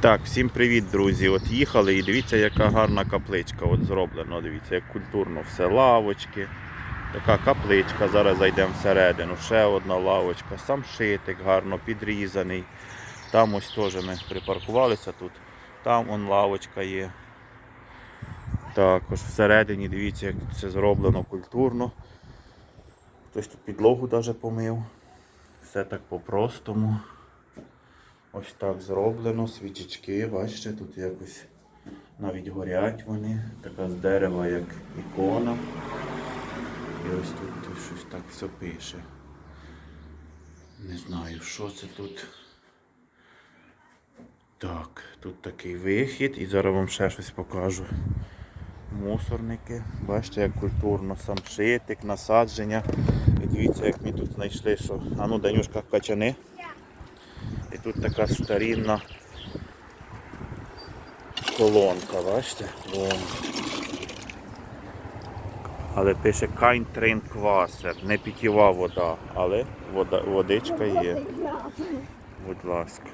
Так, всім привіт, друзі. От їхали і дивіться, яка гарна капличка от зроблена. Дивіться, як культурно все лавочки. Така капличка. Зараз зайдемо всередину. Ще одна лавочка. Сам шитик гарно підрізаний. Там ось теж ми припаркувалися тут. Там он лавочка є. Також всередині дивіться, як тут все зроблено культурно. Хтось тут підлогу навіть помив. Все так по-простому. Ось так зроблено, свічечки, бачите, тут якось навіть горять вони, така з дерева, як ікона. І ось тут, щось так все пише. Не знаю, що це тут. Так, тут такий вихід і зараз вам ще щось покажу. Мусорники. Бачите, як культурно сам шитик, насадження. І дивіться, як ми тут знайшли, що. А ну, Данюшка, качани. І тут така старінна колонка, бачите? Вон. Але пише Kein Trinkwasser, не питєва вода, але вода, водичка є. Будь ласка.